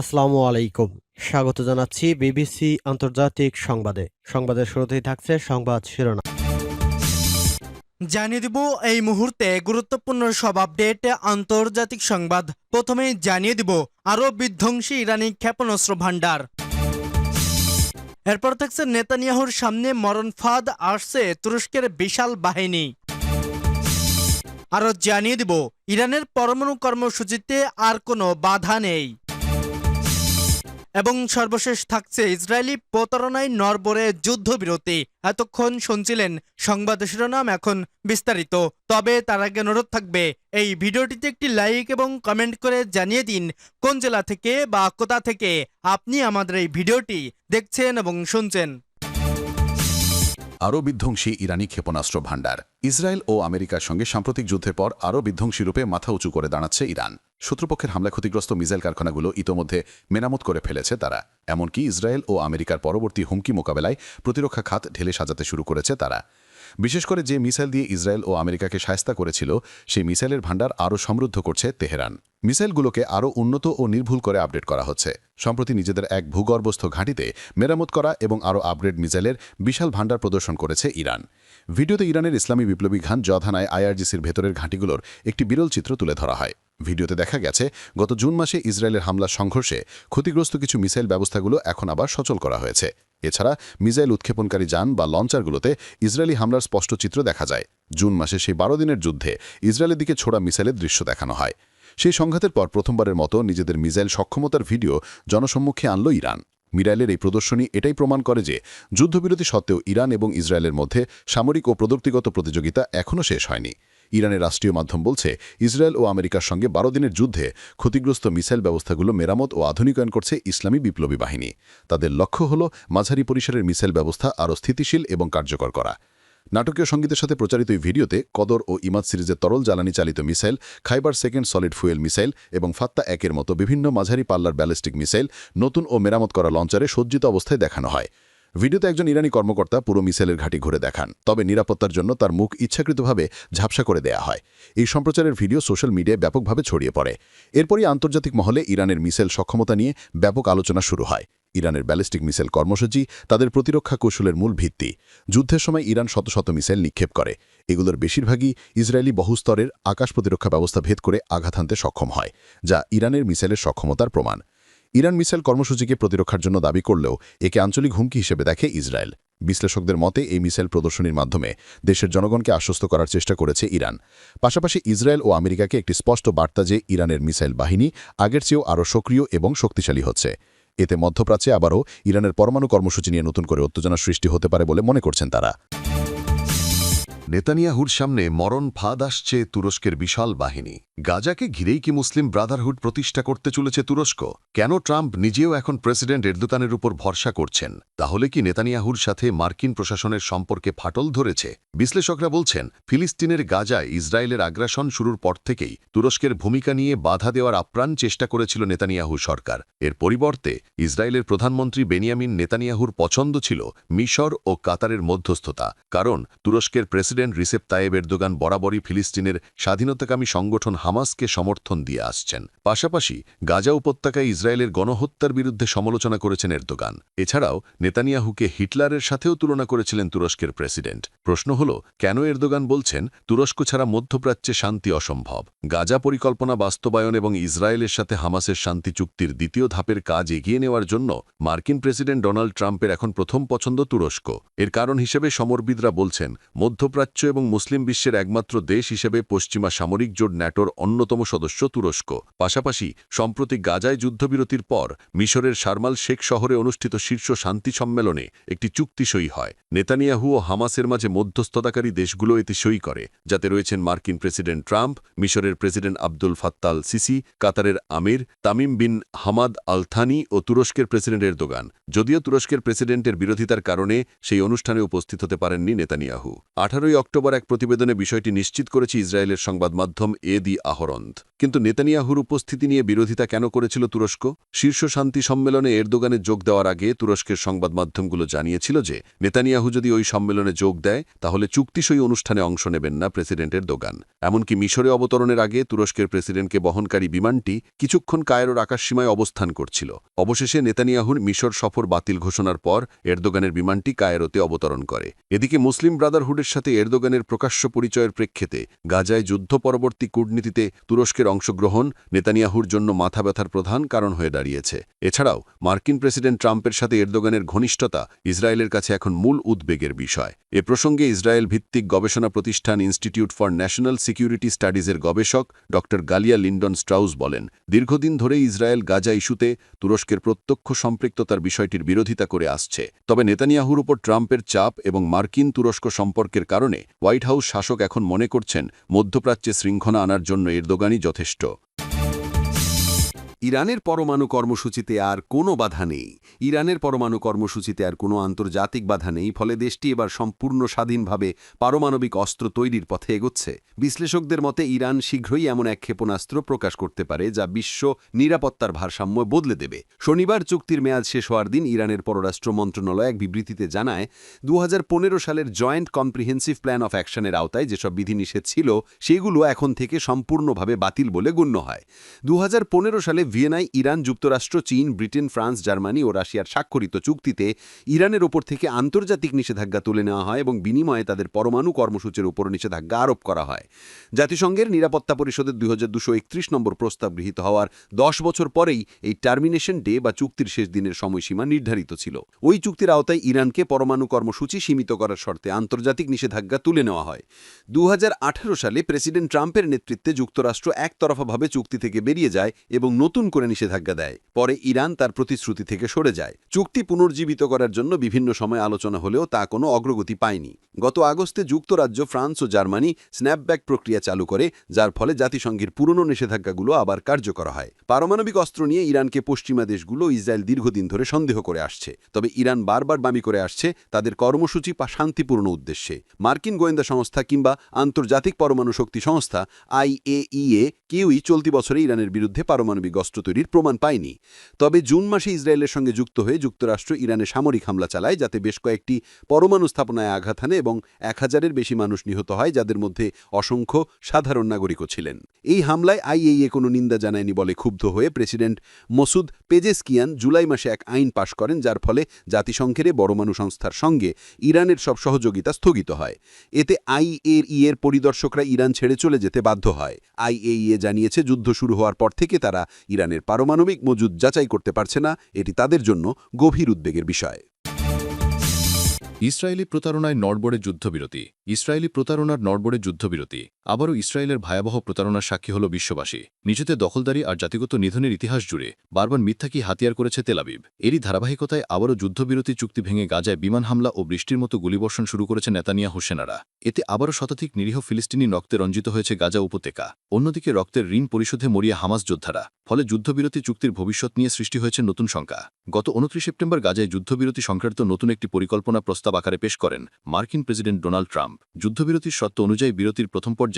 আসসালামু আলাইকুম। স্বাগত জানাচ্ছি বিবিসি আন্তর্জাতিক সংবাদে। সংবাদের শুরুতেই থাকছে সংবাদ শিরোনাম। জানিয়ে দিব এই মুহূর্তে গুরুত্বপূর্ণ সব আপডেট, আন্তর্জাতিক সংবাদ। প্রথমেই জানিয়ে দিব আরও বিধ্বংসী ইরানি ক্ষেপণাস্ত্র ভাণ্ডার। এরপর থাকছে নেতানিয়াহুর সামনে মরণ ফাঁদ, আসছে তুরস্কের বিশাল বাহিনী। আরও জানিয়ে দিব, ইরানের পরমাণু কর্মসূচিতে আর কোনো বাধা নেই। এবং সর্বশেষ থাকছে ইসরায়েলি প্রতারণায় নরবরে যুদ্ধবিরতি। এতক্ষণ শুনছিলেন সংবাদ শিরোনাম এখন বিস্তারিত। তবে তার আগে অনুরোধ থাকবে, এই ভিডিওটিতে একটি লাইক এবং কমেন্ট করে জানিয়ে দিন কোন জেলা থেকে বা কোথা থেকে আপনি আমাদের এই ভিডিওটি দেখছেন এবং শুনছেন। আরও বিধ্বংসী ইরানি ক্ষেপণাস্ত্র ভাণ্ডার। ইসরায়েল ও আমেরিকার সঙ্গে সাম্প্রতিক যুদ্ধের পর আরও বিধ্বংসী রূপে মাথা উঁচু করে দাঁড়াচ্ছে ইরান। শত্রুপক্ষের হামলা ক্ষতিগ্রস্ত মিসাইল কারখানাগুলো ইতোমধ্যে মেরামত করে ফেলেছে তারা। এমনকি ইসরায়েল ও আমেরিকার পরবর্তী হুমকি মোকাবেলায় প্রতিরক্ষা খাত ঢেলে সাজাতে শুরু করেছে তারা। বিশেষ করে যে মিসাইল দিয়ে ইসরায়েল ও আমেরিকাকে সায়স্তা করেছিল, সেই মিসাইলের ভাণ্ডার আরও সমৃদ্ধ করছে তেহরান। মিসাইলগুলোকে আরও উন্নত ও নির্ভুল করে আপডেট করা হচ্ছে। সম্প্রতি নিজেদের এক ভূগর্ভস্থ ঘাঁটিতে মেরামত করা এবং আরও আপগ্রেড মিসাইলের বিশাল ভাণ্ডার প্রদর্শন করেছে ইরান। ভিডিওতে ইরানের ইসলামী বিপ্লবী ঘান জধানায় আইআরজিসির ভেতরের ঘাঁটিগুলোর একটি বিরল চিত্র তুলে ধরা হয়। ভিডিওতে দেখা গেছে, গত জুন মাসে ইসরায়েলের হামলার সংঘর্ষে ক্ষতিগ্রস্ত কিছু মিসাইল ব্যবস্থাগুলো এখন আবার সচল করা হয়েছে। এছাড়া মিসাইল উৎক্ষেপণকারী যান বা লঞ্চারগুলোতে ইসরায়েলি হামলার স্পষ্ট চিত্র দেখা যায়। জুন মাসে সেই বারো দিনের যুদ্ধে ইসরায়েলের দিকে ছোড়া মিসাইলের দৃশ্য দেখানো হয়। সেই সংঘাতের পর প্রথমবারের মতো নিজেদের মিসাইল সক্ষমতার ভিডিও জনসম্মুখে আনল ইরান। মিরাইলের এই প্রদর্শনী এটাই প্রমাণ করে যে, যুদ্ধবিরতি সত্ত্বেও ইরান এবং ইসরায়েলের মধ্যে সামরিক ও প্রযুক্তিগত প্রতিযোগিতা এখনও শেষ হয়নি। ইরানের রাষ্ট্রীয় মাধ্যম বলছে, ইসরায়েল ও আমেরিকার সঙ্গে বারো দিনের যুদ্ধে ক্ষতিগ্রস্ত মিসাইল ব্যবস্থাগুলো মেরামত ও আধুনিকায়ন করছে ইসলামী বিপ্লবী বাহিনী। তাদের লক্ষ্য হল মাঝারি পরিসরের মিসাইল ব্যবস্থা আরও স্থিতিশীল এবং কার্যকর করা। নাটকীয় সঙ্গীতের সাথে প্রচারিত এই ভিডিওতে কদর ও ইমাদ সিরিজের তরল জ্বালানি চালিত missile, Kheibar second solid fuel missile এবং ফাত্তা একের মতো বিভিন্ন মাঝারি পাল্লার ব্যালিস্টিক মিসাইল নতুন ও মেরামত করা লঞ্চারে সজ্জিত অবস্থায় দেখানো হয়। ভিডিওতে একজন ইরানি কর্মকর্তা পুরো মিসাইলের ঘাঁটি ঘুরে দেখান, তবে নিরাপত্তার জন্য তার মুখ ইচ্ছাকৃতভাবে ঝাপসা করে দেয়া হয়। এই সম্প্রচারের ভিডিও সোশ্যাল মিডিয়ায় ব্যাপকভাবে ছড়িয়ে পড়ে। এরপরই আন্তর্জাতিক মহলে ইরানের মিসাইল সক্ষমতা নিয়ে ব্যাপক আলোচনা শুরু হয়। ইরানের ব্যালিস্টিক মিসাইল কর্মসূচি তাদের প্রতিরক্ষা কৌশলের মূল ভিত্তি। যুদ্ধের সময় ইরান শত শত মিসাইল নিক্ষেপ করে। এগুলোর বেশিরভাগই ইসরায়েলি বহুস্তরের আকাশ প্রতিরক্ষা ব্যবস্থা ভেদ করে আঘাত হানতে সক্ষম হয়, যা ইরানের মিসাইলের সক্ষমতার প্রমাণ। ইরান মিসাইল কর্মসূচিকে প্রতিরক্ষার জন্য দাবি করলেও একে আঞ্চলিক হুমকি হিসেবে দেখে ইসরায়েল। বিশ্লেষকদের মতে, এই মিসাইল প্রদর্শনীর মাধ্যমে দেশের জনগণকে আশ্বস্ত করার চেষ্টা করেছে ইরান। পাশাপাশি ইসরায়েল ও আমেরিকাকে একটি স্পষ্ট বার্তা যে ইরানের মিসাইল বাহিনী আগের চেয়েও আরও সক্রিয় এবং শক্তিশালী হচ্ছে। এতে মধ্যপ্রাচ্যে আবারও ইরানের পরমাণু কর্মসূচি নিয়ে নতুন করে উত্তেজনা সৃষ্টি হতে পারে বলে মনে করছেন তারা। নেতানিয়াহুর সামনে মরণ ফাঁদ আসছে তুরস্কের বিশাল বাহিনী। গাজাকে ঘিরেই কি মুসলিম ব্রাদারহুড প্রতিষ্ঠা করতে চলেছে তুরস্ক? কেন ট্রাম্প নিজেও এখন প্রেসিডেন্ট এরদোকানের উপর ভরসা করছেন? তাহলে কি নেতানিয়াহুর সাথে মার্কিন প্রশাসনের সম্পর্কে ফাটল ধরেছে? বিশ্লেষকরা বলছেন, ফিলিস্তিনের গাজায় ইসরায়েলের আগ্রাসন শুরুর পর থেকেই তুরস্কের ভূমিকা নিয়ে বাধা দেওয়ার আপ্রাণ চেষ্টা করেছিল নেতানিয়াহু সরকার। এর পরিবর্তে ইসরায়েলের প্রধানমন্ত্রী বেনিয়ামিন নেতানিয়াহুর পছন্দ ছিল মিশর ও কাতারের মধ্যস্থতা। কারণ তুরস্কের প্রেসিডেন্ট রিসেপ তায়েব এরদোগান বরাবরই ফিলিস্তিনের স্বাধীনতাকামী সংগঠন হামাসকে সমর্থন দিয়ে আসছেন। পাশাপাশি গাজা উপত্যকায় ইসরায়েলের গণহত্যার বিরুদ্ধে সমালোচনা করেছেন এরদোগান। এছাড়াও নেতানিয়াহুকে হিটলারের সাথেও তুলনা করেছিলেন তুরস্কের প্রেসিডেন্ট। প্রশ্ন হল, কেন এরদোগান বলছেন, তুরস্ক ছাড়া মধ্যপ্রাচ্যে শান্তি অসম্ভব? গাজা পরিকল্পনা বাস্তবায়ন এবং ইসরায়েলের সাথে হামাসের শান্তি চুক্তির দ্বিতীয় ধাপের কাজ এগিয়ে নেওয়ার জন্য মার্কিন প্রেসিডেন্ট ডোনাল্ড ট্রাম্পের এখন প্রথম পছন্দ তুরস্ক। এর কারণ হিসেবে সমরবিদরা বলছেন, মধ্যপ্রাচ্য এবং মুসলিম বিশ্বের একমাত্র দেশ হিসেবে পশ্চিমা সামরিক জোট ন্যাটোর অন্যতম সদস্য তুরস্ক। পাশাপাশি, সম্প্রতি গাজায় যুদ্ধবিরতির পর, মিশরের শারমাল শেখ শহরে অনুষ্ঠিত শীর্ষ শান্তি সম্মেলনে একটি চুক্তি সই হয়। নেতানিয়াহু ও হামাসের মাঝে মধ্যস্থতাকারী দেশগুলো এতে সই করে, যাতে রয়েছেন মার্কিন প্রেসিডেন্ট ট্রাম্প, মিশরের প্রেসিডেন্ট আব্দুল ফাত্তাল সিসি, কাতারের আমির Tamim bin Hamad Al Thani ও তুরস্কের প্রেসিডেন্ট এরদোগান। যদিও তুরস্কের প্রেসিডেন্টের বিরোধিতার কারণে সেই অনুষ্ঠানে উপস্থিত হতে পারেননি নেতানিয়াহু। আঠারোই অক্টোবর এক প্রতিবেদনে বিষয়টি নিশ্চিত করেছে ইসরায়েলের সংবাদ মাধ্যম এ দি কিন্তু নেতানিয়াহুর উপস্থিতি নিয়ে বিরোধিতা কেন করেছিল তুরস্ক? শীর্ষ শান্তি সম্মেলনে এরদোগানে যোগ দেওয়ার আগে তুরস্কের সংবাদ মাধ্যমগুলো জানিয়েছিল যে, নেতানিয়াহু যদি ওই সম্মেলনে যোগ দেয়, তাহলে চুক্তিসই অনুষ্ঠানে অংশ নেবেন না প্রেসিডেন্টের দোকান এমনকি মিশরে অবতরণের আগে তুরস্কের প্রেসিডেন্টকে বহনকারী বিমানটি কিছুক্ষণ কায়রোর আকাশসীমায় অবস্থান করছিল। অবশেষে নেতানিয়াহুর মিশর সফর বাতিল ঘোষণার পর এরদোগানের বিমানটি কায়রোতে অবতরণ করে। এদিকে মুসলিম ব্রাদারহুডের সাথে এরদোগানের প্রকাশ্য পরিচয়ের প্রেক্ষিতে গাজায় যুদ্ধ পরবর্তী কূটনীতিতে তুরস্কের অংশগ্রহণ নেতানিয়াহুর জন্য মাথা ব্যথার প্রধান কারণ হয়ে দাঁড়িয়েছে। এছাড়াও, মার্কিন প্রেসিডেন্ট ট্রাম্পের সাথে এরদোগানের ঘনিষ্ঠতা ইসরায়েলের কাছে এখন মূল উদ্বেগের বিষয়। এ প্রসঙ্গে ইসরায়েল ভিত্তিক গবেষণা প্রতিষ্ঠান ইনস্টিটিউট ফর ন্যাশনাল সিকিউরিটি স্টাডিজের গবেষক ড গালিয়া লিন্ডন স্ট্রাউস বলেন, দীর্ঘদিন ধরে ইসরায়েল গাজা ইস্যুতে তুরস্কের প্রত্যক্ষ সম্পৃক্ততার বিষয়টির বিরোধিতা করে আসছে। তবে নেতানিয়াহুর উপর ট্রাম্পের চাপ এবং মার্কিন তুরস্ক সম্পর্কের কারণে হোয়াইট হাউস শাসক এখন মনে করছেন মধ্যপ্রাচ্যে শৃঙ্খলা আনার জন্য এরদোগানই যথেষ্ট। ইরানের পরমাণু কর্মসূচিতে আর কোনো বাধা নেই। ইরানের পরমাণু কর্মসূচিতে আর কোনো আন্তর্জাতিক বাধা নেই, ফলে দেশটি এবার সম্পূর্ণ স্বাধীনভাবে পারমাণবিক অস্ত্র তৈরির পথে এগোচ্ছে। বিশ্লেষকদের মতে, ইরান শীঘ্রই এমন এক ক্ষেপণাস্ত্র প্রকাশ করতে পারে যা বিশ্ব নিরাপত্তার ভারসাম্য বদলে দেবে। শনিবার চুক্তির মেয়াদ শেষ হওয়ার দিন ইরানের পররাষ্ট্র মন্ত্রণালয় এক বিবৃতিতে জানায় দু হাজার পনেরো সালের জয়েন্ট কম্প্রিহেন্সিভ প্ল্যান অফ অ্যাকশনের আওতায় যেসব বিধিনিষেধ ছিল, সেগুলো এখন থেকে সম্পূর্ণভাবে বাতিল বলে গণ্য হয়। দু হাজার পনেরো সালে ভিয়েনায় ইরান, যুক্তরাষ্ট্র, চীন, ব্রিটেন, ফ্রান্স, জার্মানি ও রাশিয়ার স্বাক্ষরিত চুক্তিতে ইরানের ওপর থেকে আন্তর্জাতিক নিষেধাজ্ঞা তুলে নেওয়া হয় এবং বিনিময়ে তাদের পরমাণু কর্মসূচির উপর নিষেধাজ্ঞা আরোপ করা হয়। জাতিসংঘের নিরাপত্তা পরিষদের দুই নম্বর প্রস্তাব গৃহীত হওয়ার দশ বছর পরেই এই টার্মিনেশন ডে বা চুক্তির শেষ দিনের সময়সীমা নির্ধারিত ছিল। ওই চুক্তির আওতায় ইরানকে পরমাণু কর্মসূচি সীমিত করার শর্তে আন্তর্জাতিক নিষেধাজ্ঞা তুলে নেওয়া হয়। দু হাজার আঠারো সালে প্রেসিডেন্ট ট্রাম্পের নেতৃত্বে যুক্তরাষ্ট্র একতরফাভাবে চুক্তি থেকে বেরিয়ে যায় এবং নতুন করে নিষেধাজ্ঞা দেয়। পরে ইরান তার প্রতিশ্রুতি থেকে সরে যায়। চুক্তি পুনর্জীবিত করার জন্য বিভিন্ন সময় আলোচনা হলেও তা কোনো অগ্রগতি পায়নি। গত আগস্টে যুক্তরাজ্য, ফ্রান্স ও জার্মানি স্ন্যাপব্যাক প্রক্রিয়া চালু করে, যার ফলে জাতিসংঘের পুরনো নিষেধাজ্ঞাগুলো আবার কার্যকর হয়। পারমাণবিক অস্ত্র নিয়ে ইরানকে পশ্চিমা দেশগুলো ইসরায়েল দীর্ঘদিন ধরে সন্দেহ করে আসছে। তবে ইরান বারবার দাবি করে আসছে তাদের কর্মসূচি বা শান্তিপূর্ণ উদ্দেশ্যে। মার্কিন গোয়েন্দা সংস্থা কিংবা আন্তর্জাতিক পরমাণু শক্তি সংস্থা আইএইএ কেউই চলতি বছরে ইরানের বিরুদ্ধে পারমাণবিক অস্ত্র তৈরির প্রমাণ পায়নি। তবে জুন মাসে ইসরায়েলের সঙ্গে যুক্ত হয়ে যুক্তরাষ্ট্র ইরানে সামরিক হামলা চালায়, যাতে বেশ কয়েকটি পরমাণু স্থাপনায় আঘাত হানে এবং এক হাজারের বেশি মানুষ নিহত হয়, যাদের মধ্যে অসংখ্য সাধারণ নাগরিকও ছিলেন। এই হামলায় আইএইএ কোনো নিন্দা জানায়নি বলে ক্ষুব্ধ হয়ে প্রেসিডেন্ট মসুদ পেজেসকিয়ান জুলাই মাসে এক আইন পাশ করেন, যার ফলে জাতিসংঘের পরমাণু সংস্থার সঙ্গে ইরানের সব সহযোগিতা স্থগিত হয়। এতে আইএই এর পরিদর্শকরা ইরান ছেড়ে চলে যেতে বাধ্য হয়। আইএইএ জানিয়েছে, যুদ্ধ শুরু হওয়ার পর থেকে তারা ইরানের পারমাণবিক মজুদ যাচাই করতে পারছে না, এটি তাদের জন্য গভীর উদ্বেগের বিষয়। ইসরায়েলি প্রতারণায় নড়বড়ে যুদ্ধবিরতি। ইসরায়েলি প্রতারণার নড়বড়ে যুদ্ধবিরতি। আবারও ইসরায়েলের ভয়াবহ প্রতারণার সাক্ষী হল বিশ্ববাসী। নিজেদের দখলদারি আর জাতিগত নিধনের ইতিহাস জুড়ে বারবার মিথ্যাকি হাতিয়ার করেছে তেলাবিব এরই ধারাবাহিকতায় আবারও যুদ্ধবিরতি চুক্তি ভেঙে গাজায় বিমান হামলা ও বৃষ্টির মতো গুলিবর্ষণ শুরু করেছে নেতানিয়া হোসেনারা এতে আবারও শতাধিক নিরীহ ফিলিস্তিনি রক্তে রঞ্জিত হয়েছে গাজা উপত্যকা। অন্যদিকে রক্তের ঋণ পরিশোধে মরিয়া হামাস যোদ্ধারা। ফলে যুদ্ধবিরতি চুক্তির ভবিষ্যৎ নিয়ে সৃষ্টি হয়েছে নতুন শঙ্কা। গত উনত্রিশ সেপ্টেম্বর গাজায় যুদ্ধবিরতি সংক্রান্ত নতুন একটি পরিকল্পনা প্রস্তাব আকারে পেশ করেন মার্কিন প্রেসিডেন্ট ডোনাল্ড ট্রাম্প। যুদ্ধবিরতির শর্ত অনুযায়ী বিরতির প্রথম পর্যায়ে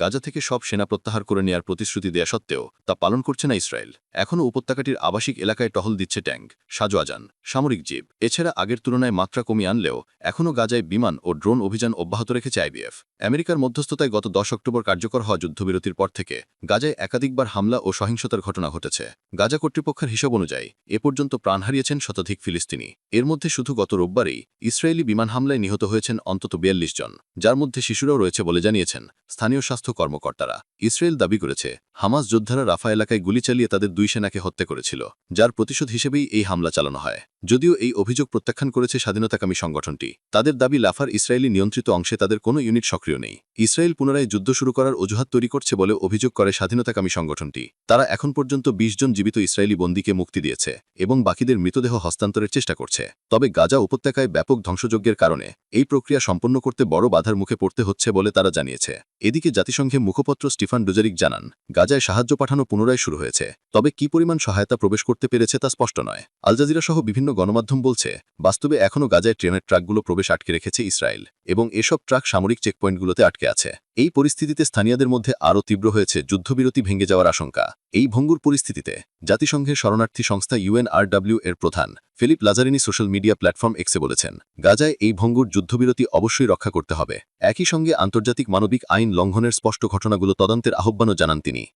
গাজা থেকে সব সেনা প্রত্যাহার করে নেয়ার প্রতিশ্রুতি দেয়া সত্ত্বেও তা পালন করছে না ইসরায়েল। এখনও উপত্যকাটির আবাসিক এলাকায় টহল দিচ্ছে ট্যাঙ্ক সাজোয়াজান সামরিক জীব এছাড়া আগের তুলনায় মাত্রা কমিয়ে আনলেও এখনও গাজায় বিমান ও ড্রোন অভিযান অব্যাহত রেখেছে আইবিএফ। আমেরিকার মধ্যস্থতায় গত দশ অক্টোবর কার্যকর হওয়া যুদ্ধবিরতির পর থেকে গাজায় একাধিকবার হামলা ও সহিংসতার ঘটনা ঘটেছে। গাজা কর্তৃপক্ষের হিসাব অনুযায়ী, এ পর্যন্ত প্রাণ হারিয়েছেন শতাধিক ফিলিস্তিনি। এর মধ্যে শুধু গত রোববারেই ইসরায়েলি বিমান হামলায় নিহত হয়েছেন অন্তত বিয়াল্লিশ জন, যার মধ্যে শিশুরাও রয়েছে বলে জানিয়েছেন স্থানীয় স্বাস্থ্য কর্মকর্তারা ইসরায়েল দাবি করেছে। হামাস যোদ্ধারা রাফা এলাকায় গুলি চালিয়ে তাদের দুই সেনাকে হত্যা করেছিল, যার প্রতিশোধ হিসেবেই এই হামলা চালানো হয়। যদিও এই অভিযোগ প্রত্যাখ্যান করেছে স্বাধীনতাকামী সংগঠনটি, তাদের দাবি লাফার ইসরায়েলি নিয়ন্ত্রিত অংশে তাদের কোনো ইউনিট সক্রিয় নেই। ইসরায়েল পুনরায় যুদ্ধ শুরু করার অজুহাত তৈরি করছে বলে অভিযোগ করে স্বাধীনতাকামী সংগঠনটি। তারা এখন পর্যন্ত ২০ জন জীবিত ইসরায়েলি বন্দীকে মুক্তি দিয়েছে এবং বাকিদের মৃতদেহ হস্তান্তরের চেষ্টা করছে। তবে গাজা উপত্যকায় ব্যাপক ধ্বংসযজ্ঞের কারণে এই প্রক্রিয়া সম্পন্ন করতে বড় বাধার মুখে পড়তে হচ্ছে বলে তারা জানিয়েছে। এদিকে জাতিসংঘে মুখপত্র স্টিফান ডুজারিক জানান গাজায় সাহায্য পাঠানো পুনরায় শুরু হয়েছে। তবে কি পরিমাণ সহায়তা প্রবেশ করতে পেরেছে তা স্পষ্ট নয়। আলজাজিরা সহ বিভিন্ন গণমাধ্যম বলছে, বাস্তবে এখনও গাজায় ট্রেনের ট্রাকগুলো প্রবেশ আটকে রেখেছে ইসরায়েল এবং এসব ট্রাক সামরিক চেকপয়েন্টগুলোতে আটকে আছে। এই পরিস্থিতিতে স্থানীয়দের মধ্যে আরও তীব্র হয়েছে যুদ্ধবিরতি ভেঙে যাওয়ার আশঙ্কা। এই ভঙ্গুর পরিস্থিতিতে জাতিসংঘের শরণার্থী সংস্থা ইউএনআরডব্লিউ এর প্রধান Philippe Lazzarini social media platform এক্সে বলেছেন, গাজায় এই ভঙ্গুর যুদ্ধবিরতি অবশ্যই রক্ষা করতে হবে। একই সঙ্গে আন্তর্জাতিক মানবিক আইন লঙ্ঘনের স্পষ্ট ঘটনাগুলো তদন্তের আহ্বানও জানান তিনি।